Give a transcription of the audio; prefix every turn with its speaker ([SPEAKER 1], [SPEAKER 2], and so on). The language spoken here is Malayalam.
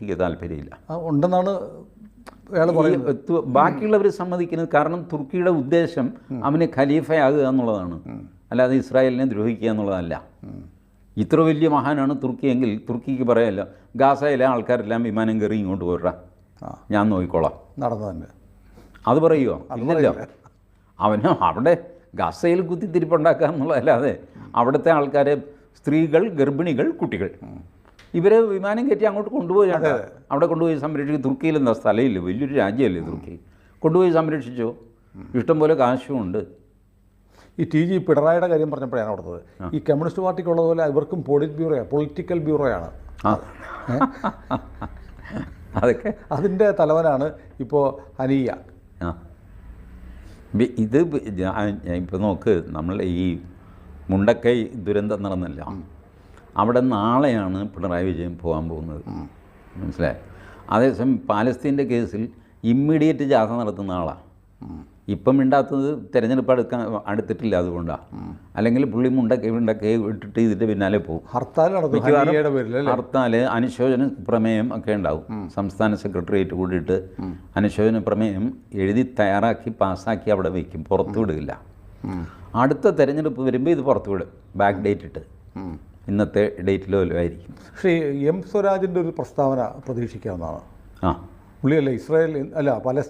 [SPEAKER 1] തുർക്കിക്ക് താല്പര്യമില്ല.
[SPEAKER 2] ഉണ്ടെന്നാണ്
[SPEAKER 1] ബാക്കിയുള്ളവർ സമ്മതിക്കുന്നത് കാരണം തുർക്കിയുടെ ഉദ്ദേശം അവന് ഖലീഫയാകുക എന്നുള്ളതാണ്. അല്ലാതെ ഇസ്രായേലിനെ ദ്രോഹിക്കുക എന്നുള്ളതല്ല. ഇത്ര വലിയ മഹാനാണ് തുർക്കിയെങ്കിൽ തുർക്കിക്ക് പറയാമല്ലോ ഗാസയിലെ ആൾക്കാരെല്ലാം വിമാനം കയറി ഇങ്ങോട്ട് പോരാ ഞാൻ നോക്കിക്കോളാം.
[SPEAKER 2] നടന്നു തന്നെ
[SPEAKER 1] അത് പറയുമോ ഇല്ലല്ലോ അവന് അവിടെ ഗസയിൽ കുത്തിത്തിരിപ്പുണ്ടാക്കുക എന്നുള്ളതല്ലാതെ അവിടുത്തെ ആൾക്കാരെ സ്ത്രീകൾ ഗർഭിണികൾ കുട്ടികൾ. ഇവരെ വിമാനം കയറ്റി അങ്ങോട്ട് കൊണ്ടുപോയാണ് അവിടെ കൊണ്ടുപോയി സംരക്ഷിക്കും തുർക്കിയിൽ എന്താ സ്ഥലമില്ല വലിയൊരു രാജ്യമല്ലേ തുർക്കി. കൊണ്ടുപോയി സംരക്ഷിച്ചു? ഇഷ്ടംപോലെ കാശും ഉണ്ട്
[SPEAKER 2] ഈ ടി ജി പിണറായിയുടെ കാര്യം പറഞ്ഞപ്പോഴാണ് ഓർത്തത് ഈ കമ്മ്യൂണിസ്റ്റ് പാർട്ടിക്കുള്ളതുപോലെ ഇവർക്കും പോളിറ്റ് ബ്യൂറോ പൊളിറ്റിക്കൽ ബ്യൂറോയാണ്.
[SPEAKER 1] അതൊക്കെ.
[SPEAKER 2] അതിന്റെ തലവനാണ് ഇപ്പോൾ
[SPEAKER 1] അനിയ. ഇത് ഇപ്പോൾ നോക്ക് നമ്മൾ ഈ മുണ്ടക്കൈ ദുരന്തം നടന്നല്ല. അവിടെ നാളെയാണ് പിണറായി വിജയൻ പോകാൻ പോകുന്നത്. മനസ്സിലായി? അതേസമയം പാലസ്തീന്റെ കേസിൽ ഇമ്മീഡിയറ്റ് ജാഥ നടത്തുന്ന ആളാണ് ഇപ്പം മിണ്ടാത്തത് തിരഞ്ഞെടുപ്പ് അടുക്കാൻ അടുത്തിട്ടില്ല അതുകൊണ്ടാണ് അല്ലെങ്കിൽ പുള്ളി മുണ്ടൊക്കെ മുണ്ടക്കൈ ഇട്ടിട്ട് ഇതിന്റെ പിന്നാലെ പോകും.
[SPEAKER 2] ഹർത്താൽ
[SPEAKER 1] ഹർത്താൽ അനുശോചന പ്രമേയം ഒക്കെ ഉണ്ടാവും. സംസ്ഥാന സെക്രട്ടേറിയറ്റ് കൂടിയിട്ട് അനുശോചന പ്രമേയം എഴുതി തയ്യാറാക്കി പാസ്സാക്കി അവിടെ വയ്ക്കും. പുറത്തുവിടില്ല അടുത്ത തെരഞ്ഞെടുപ്പ് വരുമ്പോൾ ഇത് പുറത്തുവിടും ബാക്ക് ഡേറ്റ് ഇട്ട്. ഇന്നത്തെ ഡേറ്റിലോ ആയിരിക്കും
[SPEAKER 2] പക്ഷേ എം സ്വരാജിന്റെ ഒരു പ്രസ്താവന പ്രതീക്ഷിക്കാവുന്നതാണ്.
[SPEAKER 1] ആ.
[SPEAKER 2] പുള്ളിയല്ല ഇസ്രായേൽ അല്ല പലസ്തീൻ